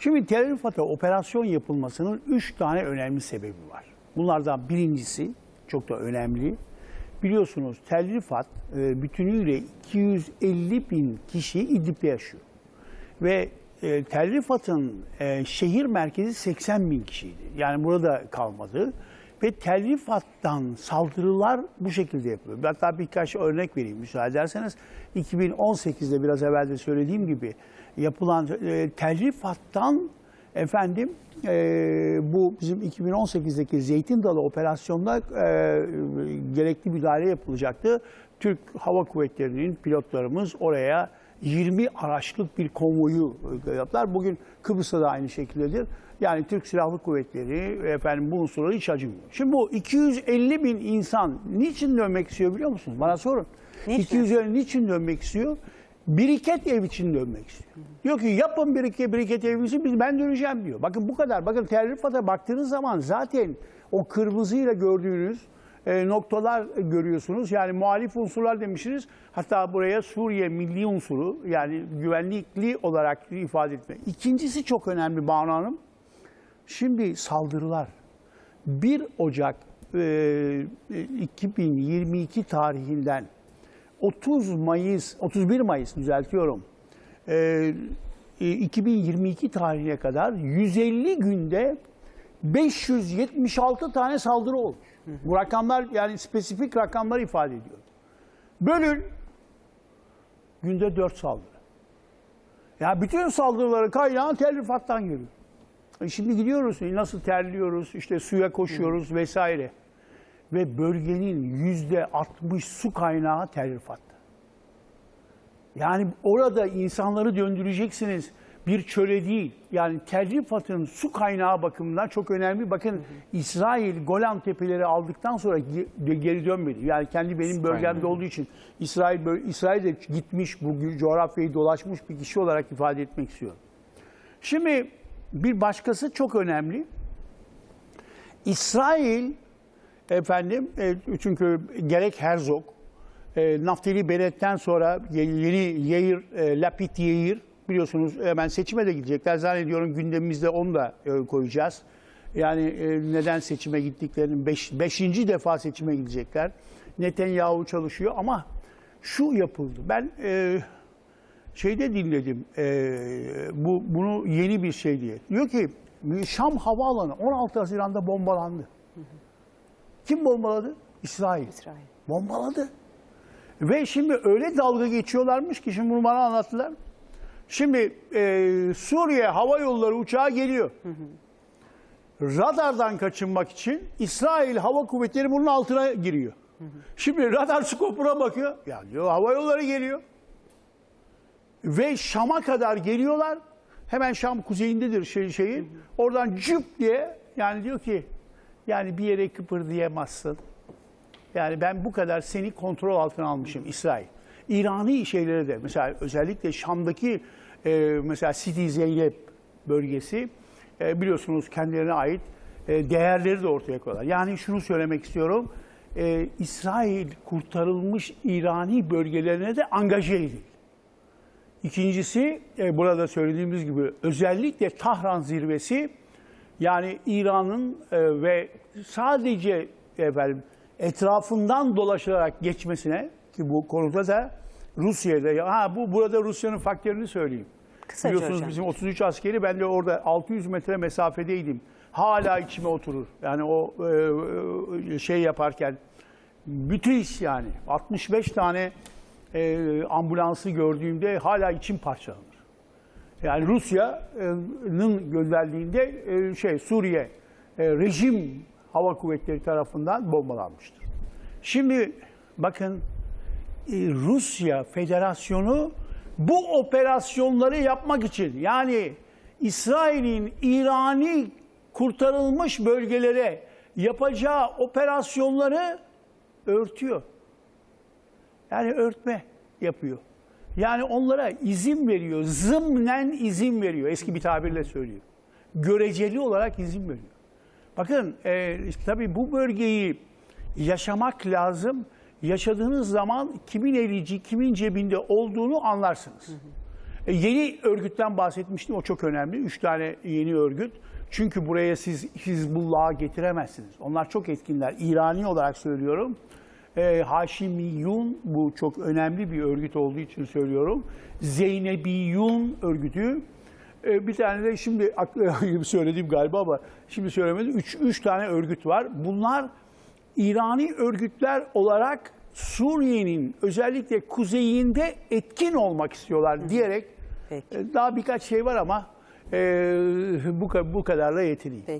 Şimdi Tel Rifa'da operasyon yapılmasının üç tane önemli sebebi var. Bunlardan birincisi çok da önemli. Biliyorsunuz Tel Rifat e, bütünüyle 250 bin kişi İdlib'de yaşıyor. Ve e, Tel Rifat'ın e, şehir merkezi 80 bin kişiydi. Yani burada kalmadı. Ve Tel Rifat'tan saldırılar bu şekilde yapılıyor. Hatta birkaç örnek vereyim müsaade ederseniz. 2018'de biraz evvel de söylediğim gibi yapılan e, Tel Rifat'tan efendim e, bu bizim 2018'deki Zeytin Dalı operasyonda e, gerekli müdahale yapılacaktı. Türk Hava Kuvvetleri'nin pilotlarımız oraya 20 araçlık bir konvoyu e, yaptılar. Bugün Kıbrıs'ta da aynı şekildedir. Yani Türk Silahlı Kuvvetleri efendim bu unsurları hiç acımıyor. Şimdi bu 250 bin insan niçin dönmek istiyor biliyor musunuz? Bana sorun. Niçin? 250 niçin dönmek istiyor? Biriket ev için dönmek istiyor. Diyor ki yapın biriket, biriket evimizi biz ben döneceğim diyor. Bakın bu kadar. Bakın Tel Rifa'da baktığınız zaman zaten o kırmızıyla gördüğünüz e, noktalar görüyorsunuz. Yani muhalif unsurlar demişsiniz. Hatta buraya Suriye milli unsuru yani güvenlikli olarak ifade etme. İkincisi çok önemli Banu Hanım. Şimdi saldırılar 1 Ocak e, 2022 tarihinden 30 Mayıs, 31 Mayıs düzeltiyorum. E, e, 2022 tarihine kadar 150 günde 576 tane saldırı olmuş. Bu rakamlar yani spesifik rakamlar ifade ediyor. Bölün günde 4 saldırı. Ya bütün saldırıları kaynağı Tel Rifat'tan geliyor. E Şimdi gidiyoruz e, nasıl terliyoruz işte suya koşuyoruz vesaire. Ve bölgenin yüzde 60 su kaynağı Tel Rifat'ta. Yani orada insanları döndüreceksiniz bir çöle değil. Yani Tel Rifat'ın su kaynağı bakımından çok önemli. Bakın İsrail Golan Tepeleri aldıktan sonra ge- geri dönmedi. Yani kendi benim bölgemde olduğu için İsrail böl- İsrail de gitmiş bu coğrafyayı dolaşmış bir kişi olarak ifade etmek istiyorum. Şimdi bir başkası çok önemli. İsrail efendim e, çünkü gerek Herzog, e, Naftali Bennett'ten sonra ye- yeni Yair, e, Lapid Yair biliyorsunuz hemen seçime de gidecekler. Zannediyorum gündemimizde onu da e, koyacağız. Yani e, neden seçime gittiklerini, beş, beşinci defa seçime gidecekler. Netanyahu çalışıyor ama şu yapıldı. Ben e, şeyde dinledim e, bu bunu yeni bir şey diye. Diyor ki Şam havaalanı 16 Haziran'da bombalandı. Kim bombaladı? İsrail. İsrail. Bombaladı. Ve şimdi öyle dalga geçiyorlarmış ki şimdi bunu bana anlattılar. Şimdi e, Suriye hava yolları uçağı geliyor. Radardan kaçınmak için İsrail Hava Kuvvetleri bunun altına giriyor. Şimdi radar skopuna bakıyor. Ya diyor hava yolları geliyor. Ve Şam'a kadar geliyorlar. Hemen Şam kuzeyindedir şey, şeyin. Oradan cüp diye yani diyor ki yani bir yere kıpırdayamazsın. Yani ben bu kadar seni kontrol altına almışım İsrail. İrani şeylere de mesela özellikle Şam'daki e, mesela Sidi Zeynep bölgesi e, biliyorsunuz kendilerine ait e, değerleri de ortaya koyuyorlar. Yani şunu söylemek istiyorum. E, İsrail kurtarılmış İrani bölgelerine de angaje edildi. İkincisi e, burada söylediğimiz gibi özellikle Tahran zirvesi yani İran'ın e, ve sadece efendim etrafından dolaşılarak geçmesine ki bu konuda da Rusya'da ha bu burada Rusya'nın faktörünü söyleyeyim. Kısaca Biliyorsunuz hocam. bizim 33 askeri ben de orada 600 metre mesafedeydim. Hala içime oturur. Yani o e, şey yaparken müthiş yani 65 tane e, ambulansı gördüğümde hala içim parçalanır. Yani Rusya'nın gönderdiğinde e, şey Suriye e, rejim hava kuvvetleri tarafından bombalanmıştır. Şimdi bakın e, Rusya Federasyonu bu operasyonları yapmak için yani İsrail'in İran'i kurtarılmış bölgelere yapacağı operasyonları örtüyor. Yani örtme yapıyor. Yani onlara izin veriyor. Zımnen izin veriyor. Eski bir tabirle söylüyor. Göreceli olarak izin veriyor. Bakın e, tabii bu bölgeyi yaşamak lazım. Yaşadığınız zaman kimin elici, kimin cebinde olduğunu anlarsınız. E, yeni örgütten bahsetmiştim. O çok önemli. Üç tane yeni örgüt. Çünkü buraya siz Hizbullah'ı getiremezsiniz. Onlar çok etkinler. İrani olarak söylüyorum. E, Haşimiyun bu çok önemli bir örgüt olduğu için söylüyorum. Zeynebiyun örgütü. E, bir tane de şimdi söylediğim galiba ama şimdi söylemedim. Üç, üç tane örgüt var. Bunlar İrani örgütler olarak Suriye'nin özellikle kuzeyinde etkin olmak istiyorlar diyerek Peki. e, daha birkaç şey var ama e, bu, bu kadarla yetineyim. Peki.